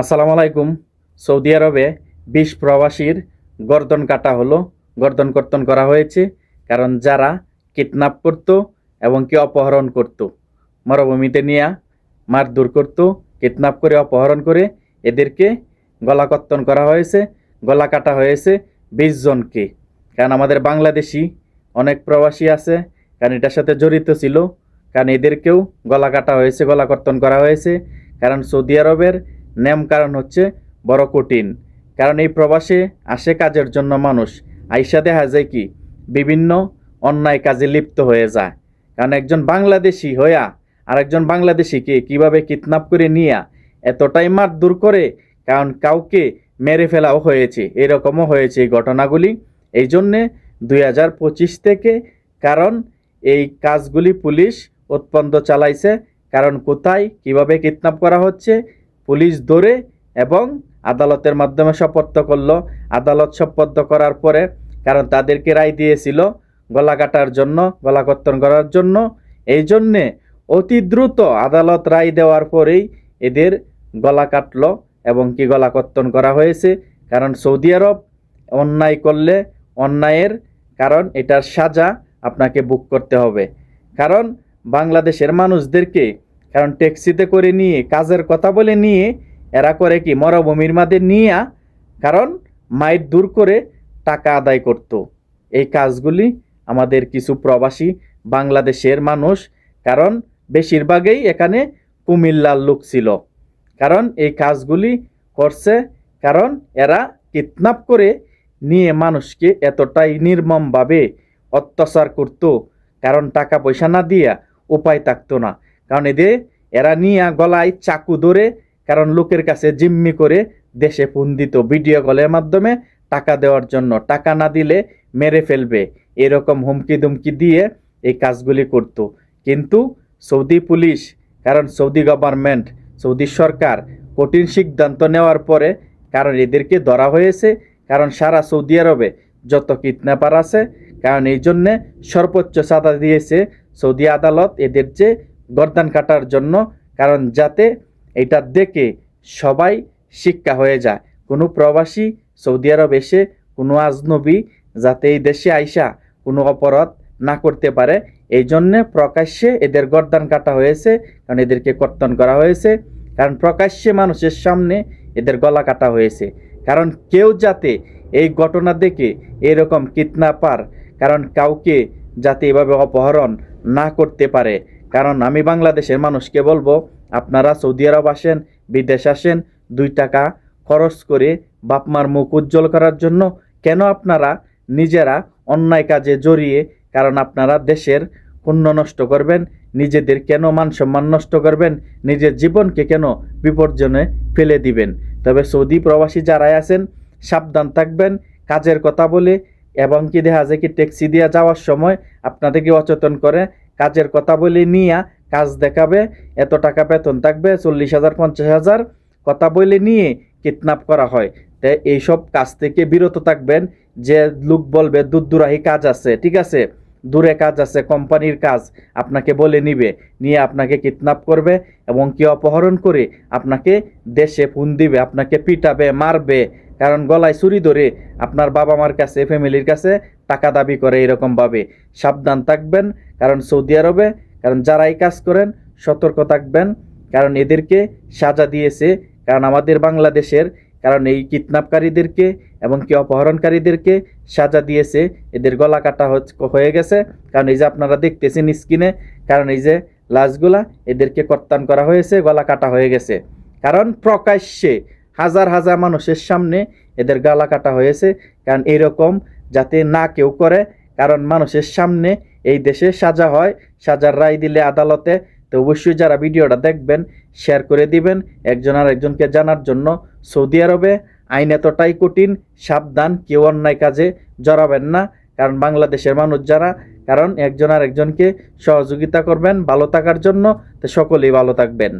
আসসালামু আলাইকুম। সৌদি আরবে বিশ প্রবাসীর গর্দন কাটা হলো, গর্দন কর্তন করা হয়েছে, কারণ যারা কিডন্যাপ করত এবং কি অপহরণ করত, মরুভূমিতে নিয়ে মারধর করত, কিডন্যাপ করে অপহরণ করে, এদেরকে গলা কর্তন করা হয়েছে, গলা কাটা হয়েছে বিশ জনকে। কারণ আমাদের বাংলাদেশি অনেক প্রবাসী আছে, কারণ এটার সাথে জড়িত ছিল, কারণ এদেরকেও গলা কাটা হয়েছে, গলা কর্তন করা হয়েছে, কারণ সৌদি আরবের নিয়ম কারণ হচ্ছে বড় কঠিন। কারণ এই প্রবাসে আসে কাজের জন্য মানুষ। আইসা দেখা যায় কি, বিভিন্ন অন্যায় কাজে লিপ্ত হয়ে যায়। কারণ একজন বাংলাদেশি হইয়া আরেকজন বাংলাদেশিকে কীভাবে কিডন্যাপ করে নিয়া এতটাই মারধর করে, কারণ কাউকে মেরে ফেলাও হয়েছে, এরকমও হয়েছে এই ঘটনাগুলি। এই জন্যে দুই হাজার পঁচিশ থেকে কারণ এই কাজগুলি পুলিশ উৎপন্ন চালাইছে, কারণ কোথায়, কীভাবে কিডন্যাপ করা হচ্ছে পুলিশ ধরে এবং আদালতের মাধ্যমে শপথ করল। আদালত শপথ করার পরে, কারণ তাদেরকে রায় দিয়েছিল গলা কাটার জন্য, গলা কর্তন করার জন্য। এই জন্যে অতি দ্রুত আদালত রায় দেওয়ার পরেই এদের গলা কাটলো এবং কি গলা কর্তন করা হয়েছে। কারণ সৌদি আরব অন্যায় করলে অন্যায়ের কারণ এটার সাজা আপনাকে বুক করতে হবে। কারণ বাংলাদেশের মানুষদেরকে কারণ ট্যাক্সিতে করে নিয়ে, কাজের কথা বলে নিয়ে, এরা করে কি, মরভূমির মাঝে নিয়ে, কারণ মাইট দূর করে টাকা আদায় করত। এই কাজগুলি আমাদের কিছু প্রবাসী বাংলাদেশের মানুষ, কারণ বেশিরভাগই এখানে কুমিল্লার লোক ছিল। কারণ এই কাজগুলি করছে, কারণ এরা কিডন্যাপ করে নিয়ে মানুষকে এতটাই নির্মমভাবে অত্যাচার করত, কারণ টাকা পয়সা না দিয়া উপায় থাকতো না। কারণ এদের এরা নিয়ে গলায় চাকু ধরে, কারণ লোকের কাছে জিম্মি করে দেশে ফোন দিত ভিডিও কলের মাধ্যমে টাকা দেওয়ার জন্য টাকা না দিলে মেরে ফেলবে। এরকম হুমকি দুমকি দিয়ে এই কাজগুলি করত। কিন্তু সৌদি পুলিশ, কারণ সৌদি গভর্নমেন্ট সৌদি সরকার কঠিন সিদ্ধান্ত নেওয়ার পরে কারণ এদেরকে ধরা হয়েছে, কারণ সারা সৌদি আরবে যত কিডন্যাপার আছে, কারণ এই জন্যে সর্বোচ্চ সাজা দিয়েছে সৌদি আদালত এদের যে গর্দান কাটার জন্য, কারণ যাতে এটা দেখে সবাই শিক্ষা হয়ে যায়। কোনো প্রবাসী সৌদি আরব এসে, কোনো আজনবী যাতে এই দেশে আইসা কোনো অপরাধ না করতে পারে, এই জন্যে প্রকাশ্যে এদের গর্দান কাটা হয়েছে, কারণ এদেরকে কর্তন করা হয়েছে, কারণ প্রকাশ্যে মানুষের সামনে এদের গলা কাটা হয়েছে। কারণ কেউ যাতে এই ঘটনা দেখে এরকম কিডন্যাপার কারণ কাউকে যাতে এভাবে অপহরণ না করতে পারে কারণ আমি বাংলাদেশের মানুষকে বলব, আপনারা সৌদি আরব আসেন, বিদেশ আসেন, দুই টাকা খরচ করে বাপমার মুখ উজ্জ্বল করার জন্য কেন আপনারা নিজেরা অন্যায় কাজে জড়িয়ে, কারণ আপনারা দেশের পুণ্য নষ্ট করবেন, নিজেদের কেন মান সম্মান নষ্ট করবেন, নিজের জীবনকে কেন বিপর্জনে ফেলে দিবেন? তবে সৌদি প্রবাসী যারাই আছেন, সাবধান থাকবেন, কাজের কথা বলে, এবং কি দেখা যায় কি ট্যাক্সি দিয়ে যাওয়ার সময় আপনাদেরকে অচেতন করে কাজের কথা বলে নিয়ে কাজ দেখাবে, এত টাকা বেতন থাকবে, চল্লিশ হাজার, পঞ্চাশ হাজার, কথা বলে নিয়ে কিডন্যাপ করা হয়। তাই এইসব কাজ থেকে বিরত থাকবেন, যে লোক বলবে দূর দূরাহি কাজ আছে। ঠিক আছে? দূরে কাজ আছে, কোম্পানির কাজ আপনাকে বলে নিবে, নিয়ে আপনাকে কিডন্যাপ করবে এবং কি অপহরণ করে আপনাকে দেশে ফোন দিবে, আপনাকে পিটাবে, মারবে কারণ গলায় ছুরি ধরে আপনার বাবা মার কাছে ফ্যামিলির কাছে টাকা দাবি করে এরকমভাবে। সাবধান থাকবেন, কারণ সৌদি আরবে, কারণ যারাই কাজ করেন, সতর্ক থাকবেন, কারণ এদেরকে সাজা দিয়েছে, কারণ আমাদের বাংলাদেশের, কারণ এই কিডন্যাপকারীদেরকে এবং কি অপহরণকারীদেরকে সাজা দিয়েছে, এদের গলা কাটা হয়ে গেছে। কারণ এই যে আপনারা দেখতেছেন স্ক্রিনে, কারণ এই যে লাশগুলা এদেরকে কর্তান করা হয়েছে, গলা কাটা হয়ে গেছে। কারণ প্রকাশ্যে হাজার হাজার মানুষের সামনে এদের গালা কাটা হয়েছে। কারণ এরকম যাতে না কেউ করে, কারণ মানুষের সামনে এই দেশে সাজা হয়, সাজার রায় দিলে আদালতে। তো অবশ্যই যারা ভিডিওটা দেখবেন শেয়ার করে দিবেন, একজন আর একজনকে জানার জন্য। সৌদি আরবে আইন এতটাই কঠিন, সাবধান, কেউ অন্যায় কাজে জড়াবেন না। কারণ বাংলাদেশের মানুষ যারা, কারণ একজন আর একজনকে সহযোগিতা করবেন ভালো থাকার জন্য, তো সকলেই ভালো থাকবেন।